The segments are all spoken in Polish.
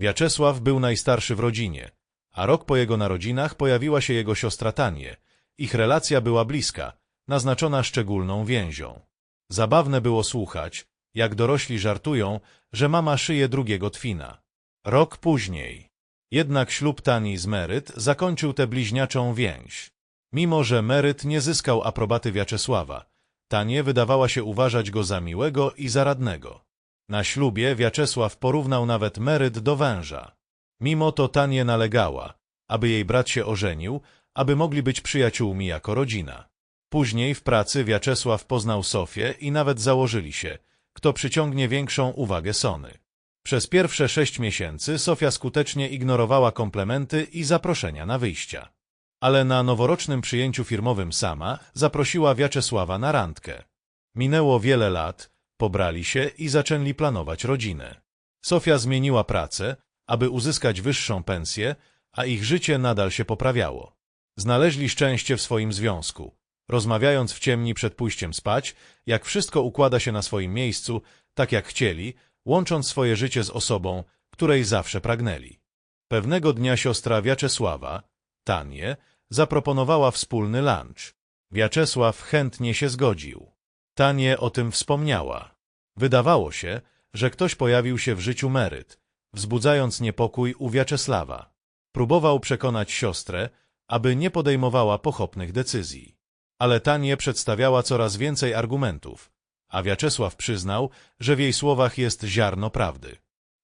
Wiaczesław był najstarszy w rodzinie, a rok po jego narodzinach pojawiła się jego siostra Tanie. Ich relacja była bliska, naznaczona szczególną więzią. Zabawne było słuchać, jak dorośli żartują, że mama szyje drugiego twina. Rok później. Jednak ślub Tani z Meryt zakończył tę bliźniaczą więź. Mimo, że Meryt nie zyskał aprobaty Wiaczesława, Tanie wydawała się uważać go za miłego i zaradnego. Na ślubie Wiaczesław porównał nawet Meryt do węża. Mimo to Tanie nalegała, aby jej brat się ożenił, aby mogli być przyjaciółmi jako rodzina. Później w pracy Wiaczesław poznał Sofię i nawet założyli się, kto przyciągnie większą uwagę Sony. Przez pierwsze sześć miesięcy Sofia skutecznie ignorowała komplementy i zaproszenia na wyjścia. Ale na noworocznym przyjęciu firmowym sama zaprosiła Wiaczesława na randkę. Minęło wiele lat, pobrali się i zaczęli planować rodzinę. Sofia zmieniła pracę, aby uzyskać wyższą pensję, a ich życie nadal się poprawiało. Znaleźli szczęście w swoim związku. Rozmawiając w ciemni przed pójściem spać, jak wszystko układa się na swoim miejscu, tak jak chcieli, łącząc swoje życie z osobą, której zawsze pragnęli. Pewnego dnia siostra Wiaczesława, Tanie, zaproponowała wspólny lunch. Wiaczesław chętnie się zgodził. Tanie o tym wspomniała. Wydawało się, że ktoś pojawił się w życiu Meryt, wzbudzając niepokój u Wiaczesława. Próbował przekonać siostrę, aby nie podejmowała pochopnych decyzji. Ale Tanie przedstawiała coraz więcej argumentów, a Wiaczesław przyznał, że w jej słowach jest ziarno prawdy.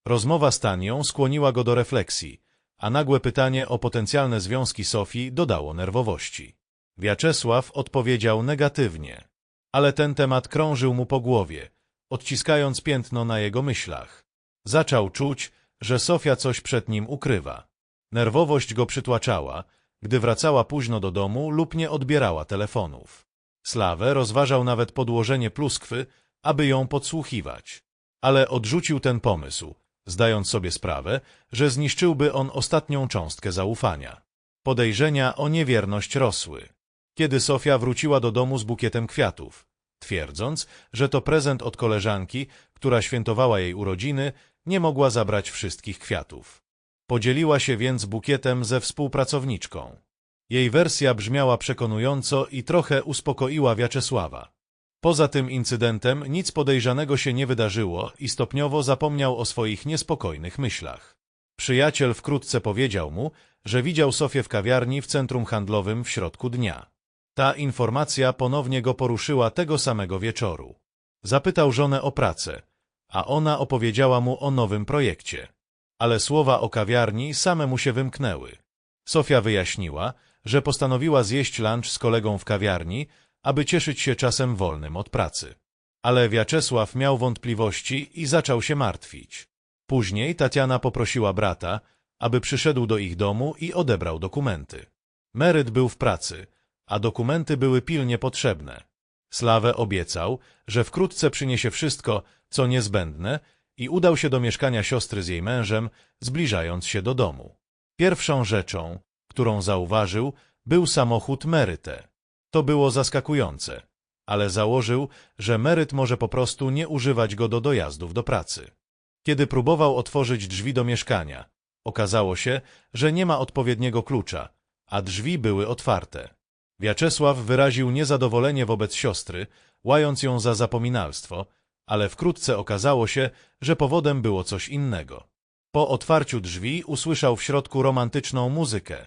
Rozmowa z Tanią skłoniła go do refleksji, a nagłe pytanie o potencjalne związki Sofii dodało nerwowości. Wiaczesław odpowiedział negatywnie, ale ten temat krążył mu po głowie, odciskając piętno na jego myślach. Zaczął czuć, że Sofia coś przed nim ukrywa. Nerwowość go przytłaczała, gdy wracała późno do domu lub nie odbierała telefonów. Slawę rozważał nawet podłożenie pluskwy, aby ją podsłuchiwać. Ale odrzucił ten pomysł, zdając sobie sprawę, że zniszczyłby on ostatnią cząstkę zaufania. Podejrzenia o niewierność rosły. Kiedy Sofia wróciła do domu z bukietem kwiatów, twierdząc, że to prezent od koleżanki, która świętowała jej urodziny, nie mogła zabrać wszystkich kwiatów. Podzieliła się więc bukietem ze współpracowniczką. Jej wersja brzmiała przekonująco i trochę uspokoiła Wiaczesława. Poza tym incydentem nic podejrzanego się nie wydarzyło i stopniowo zapomniał o swoich niespokojnych myślach. Przyjaciel wkrótce powiedział mu, że widział Sofię w kawiarni w centrum handlowym w środku dnia. Ta informacja ponownie go poruszyła tego samego wieczoru. Zapytał żonę o pracę, a ona opowiedziała mu o nowym projekcie. Ale słowa o kawiarni same mu się wymknęły. Sofia wyjaśniła, że postanowiła zjeść lunch z kolegą w kawiarni, aby cieszyć się czasem wolnym od pracy. Ale Wiaczesław miał wątpliwości i zaczął się martwić. Później Tatiana poprosiła brata, aby przyszedł do ich domu i odebrał dokumenty. Meryt był w pracy, a dokumenty były pilnie potrzebne. Slawę obiecał, że wkrótce przyniesie wszystko, co niezbędne i udał się do mieszkania siostry z jej mężem, zbliżając się do domu. Pierwszą rzeczą, którą zauważył, był samochód Meryte. To było zaskakujące, ale założył, że Meryt może po prostu nie używać go do dojazdów do pracy. Kiedy próbował otworzyć drzwi do mieszkania, okazało się, że nie ma odpowiedniego klucza, a drzwi były otwarte. Wiaczesław wyraził niezadowolenie wobec siostry, łając ją za zapominalstwo, ale wkrótce okazało się, że powodem było coś innego. Po otwarciu drzwi usłyszał w środku romantyczną muzykę.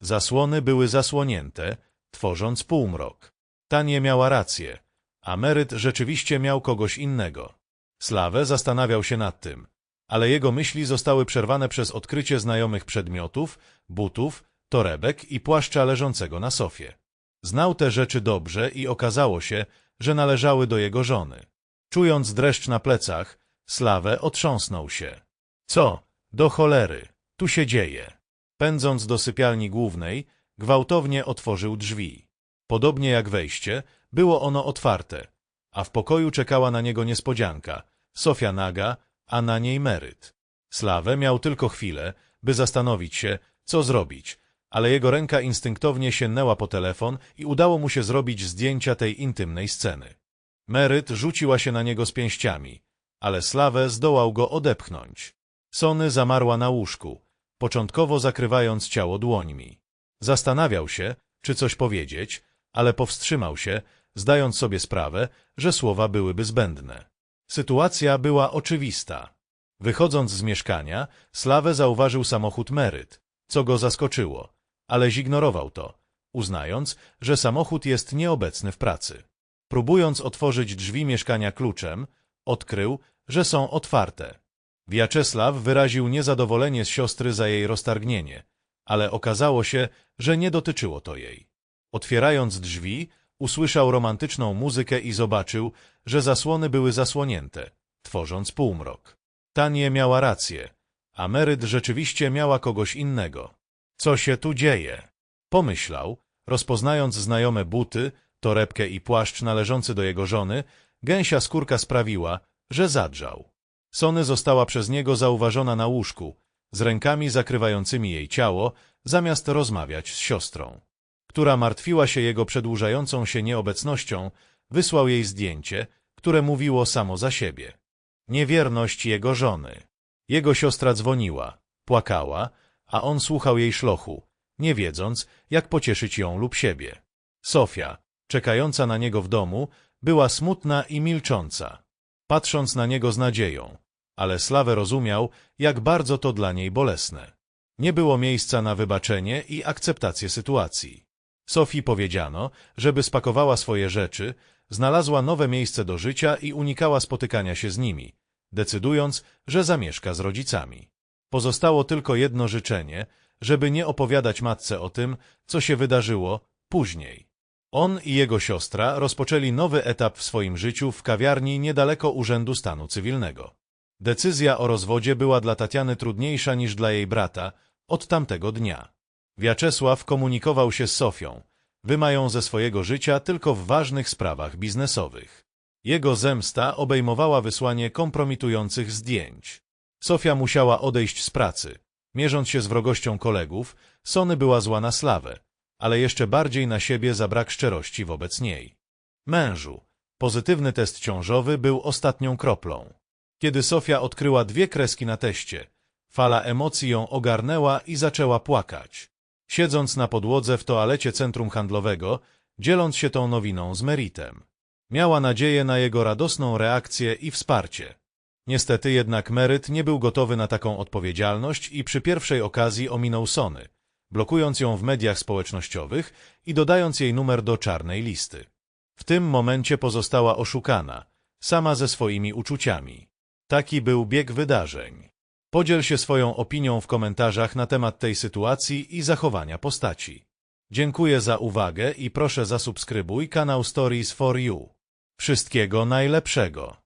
Zasłony były zasłonięte, tworząc półmrok. Tanie miała rację, a Meryt rzeczywiście miał kogoś innego. Slawę zastanawiał się nad tym, ale jego myśli zostały przerwane przez odkrycie znajomych przedmiotów, butów, torebek i płaszcza leżącego na sofie. Znał te rzeczy dobrze i okazało się, że należały do jego żony. Czując dreszcz na plecach, Slawę otrząsnął się. Co? Do cholery. Tu się dzieje. Pędząc do sypialni głównej, gwałtownie otworzył drzwi. Podobnie jak wejście, było ono otwarte, a w pokoju czekała na niego niespodzianka, Sofia naga, a na niej Meryt. Slawę miał tylko chwilę, by zastanowić się, co zrobić, ale jego ręka instynktownie sięgnęła po telefon i udało mu się zrobić zdjęcia tej intymnej sceny. Meryt rzuciła się na niego z pięściami, ale Slawę zdołał go odepchnąć. Sony zamarła na łóżku, początkowo zakrywając ciało dłońmi. Zastanawiał się, czy coś powiedzieć, ale powstrzymał się, zdając sobie sprawę, że słowa byłyby zbędne. Sytuacja była oczywista. Wychodząc z mieszkania, Slawę zauważył samochód Meryt, co go zaskoczyło, ale zignorował to, uznając, że samochód jest nieobecny w pracy. Próbując otworzyć drzwi mieszkania kluczem, odkrył, że są otwarte. Wiaczesław wyraził niezadowolenie z siostry za jej roztargnienie, ale okazało się, że nie dotyczyło to jej. Otwierając drzwi, usłyszał romantyczną muzykę i zobaczył, że zasłony były zasłonięte, tworząc półmrok. Tanie miała rację, a Meryt rzeczywiście miała kogoś innego. Co się tu dzieje? Pomyślał, rozpoznając znajome buty, torebkę i płaszcz należący do jego żony, gęsia skórka sprawiła, że zadrzał. Sony została przez niego zauważona na łóżku, z rękami zakrywającymi jej ciało, zamiast rozmawiać z siostrą, która martwiła się jego przedłużającą się nieobecnością, wysłał jej zdjęcie, które mówiło samo za siebie. Niewierność jego żony. Jego siostra dzwoniła, płakała, a on słuchał jej szlochu, nie wiedząc, jak pocieszyć ją lub siebie. Sofia, czekająca na niego w domu, była smutna i milcząca, patrząc na niego z nadzieją, ale Slawę rozumiał, jak bardzo to dla niej bolesne. Nie było miejsca na wybaczenie i akceptację sytuacji. Sofii powiedziano, żeby spakowała swoje rzeczy, znalazła nowe miejsce do życia i unikała spotykania się z nimi, decydując, że zamieszka z rodzicami. Pozostało tylko jedno życzenie, żeby nie opowiadać matce o tym, co się wydarzyło później. On i jego siostra rozpoczęli nowy etap w swoim życiu w kawiarni niedaleko Urzędu Stanu Cywilnego. Decyzja o rozwodzie była dla Tatiany trudniejsza niż dla jej brata od tamtego dnia. Wiaczesław komunikował się z Sofią, wymają ze swojego życia tylko w ważnych sprawach biznesowych. Jego zemsta obejmowała wysłanie kompromitujących zdjęć. Sofia musiała odejść z pracy. Mierząc się z wrogością kolegów, Sony była zła na Slawę, ale jeszcze bardziej na siebie za brak szczerości wobec niej. Mężu, pozytywny test ciążowy był ostatnią kroplą. Kiedy Sofia odkryła dwie kreski na teście, fala emocji ją ogarnęła i zaczęła płakać. Siedząc na podłodze w toalecie centrum handlowego, dzieląc się tą nowiną z Meritem. Miała nadzieję na jego radosną reakcję i wsparcie. Niestety jednak Meryt nie był gotowy na taką odpowiedzialność i przy pierwszej okazji ominął Sony, blokując ją w mediach społecznościowych i dodając jej numer do czarnej listy. W tym momencie pozostała oszukana, sama ze swoimi uczuciami. Taki był bieg wydarzeń. Podziel się swoją opinią w komentarzach na temat tej sytuacji i zachowania postaci. Dziękuję za uwagę i proszę zasubskrybuj kanał Stories for You. Wszystkiego najlepszego.